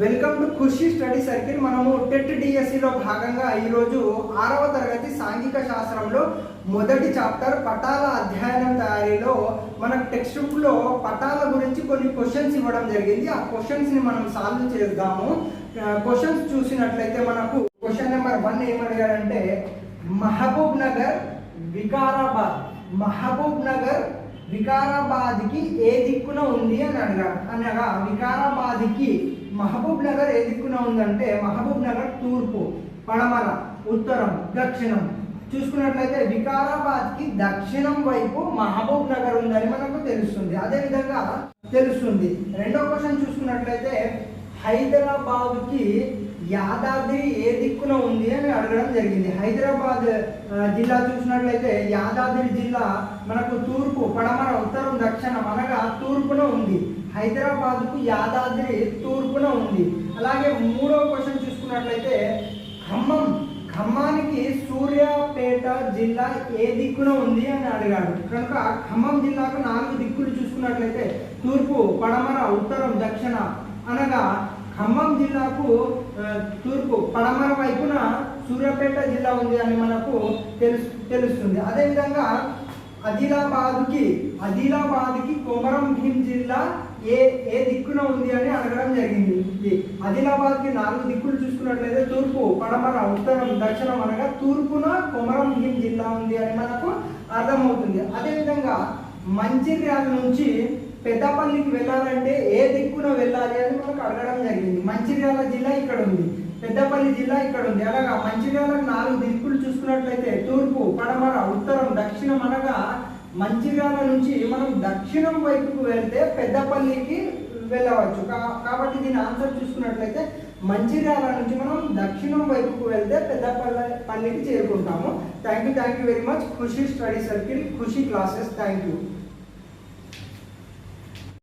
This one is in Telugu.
Welcome to Khushi study circle మనము టెట్ డిఎస్సిలో భాగంగా ఈరోజు ఆరవ తరగతి సాంఘిక శాస్త్రంలో మొదటి చాప్టర్ పటాల అధ్యయనం తయారీలో మన టెక్స్ట్ బుక్లో పటాల గురించి కొన్ని క్వశ్చన్స్ ఇవ్వడం జరిగింది. ఆ క్వశ్చన్స్ని మనం సాల్వ్ చేద్దాము. క్వశ్చన్స్ చూసినట్లయితే మనకు క్వశ్చన్ నెంబర్ వన్ ఏమడిగారంటే మహబూబ్ నగర్ వికారాబాద్. మహబూబ్ నగర్ వికారాబాద్కి ఏ దిక్కున ఉంది అని అడగా అనగా వికారాబాద్కి మహబూబ్ నగర్ ఏ దిక్కున ఉందంటే మహబూబ్ నగర్ తూర్పు పడమర ఉత్తరం దక్షిణం. చూసుకున్నట్లయితే వికారాబాద్కి దక్షిణం వైపు మహబూబ్ నగర్ ఉందని మనకు తెలుస్తుంది. అదేవిధంగా తెలుస్తుంది. రెండో క్వశ్చన్ చూసుకున్నట్లయితే హైదరాబాద్కి యాదాద్రి ఏ దిక్కున ఉంది అని అడగడం జరిగింది. హైదరాబాద్ జిల్లా చూసినట్లయితే యాదాద్రి జిల్లా మనకు తూర్పు పడమర ఉత్తరం దక్షిణం అనగా తూర్పున ఉంది. హైదరాబాద్కు యాదాద్రి తూర్పున ఉంది. అలాగే మూడవ క్వశ్చన్ చూసుకున్నట్లయితే ఖమ్మం ఖమ్మానికి సూర్యాపేట జిల్లా ఏ దిక్కున ఉంది అని అడిగాడు. కనుక ఖమ్మం జిల్లాకు నాలుగు దిక్కులు చూసుకున్నట్లయితే తూర్పు పడమర ఉత్తరం దక్షిణ అనగా ఖమ్మం జిల్లాకు తూర్పు పడమర వైపున సూర్యాపేట జిల్లా ఉంది అని మనకు తెలుసు తెలుస్తుంది. అదేవిధంగా ఆదిలాబాద్కి ఆదిలాబాద్కి కొమరం భీం జిల్లా ఏ ఏ దిక్కున ఉంది అని అడగడం జరిగింది. ఇది ఆదిలాబాద్కి నాలుగు దిక్కులు చూసుకున్నట్లయితే తూర్పు పడమర ఉత్తరం దక్షిణం అనగా తూర్పున కొమరం భీం జిల్లా ఉంది అని మనకు అర్థమవుతుంది. అదేవిధంగా మంచిర్యాల నుంచి పెద్దపల్లికి వెళ్ళాలంటే ఏ దిక్కున వెళ్ళాలి అని మనకు అడగడం జరిగింది. మంచిర్యాల జిల్లా ఇక్కడ ఉంది. పెద్దపల్లి జిల్లా ఇక్కడ ఉంది. అలాగా మంచిర్యాలకు నాలుగు దిక్కులు చూసుకున్నట్లయితే తూర్పు పడమర ఉత్తరం దక్షిణం అనగా మంచిర్యాల నుంచి మనం దక్షిణం వైపుకు వెళ్తే పెద్దపల్లికి వెళ్ళవచ్చు. కా- కాబట్టి దీని ఆన్సర్ చూసుకున్నట్లయితే మంచిర్యాల నుంచి మనం దక్షిణం వైపుకు వెళ్తే పెద్దపల్లి పల్లికి చేరుకుంటాము. Thank you thank you very much Khushi study circle Khushi classes thank you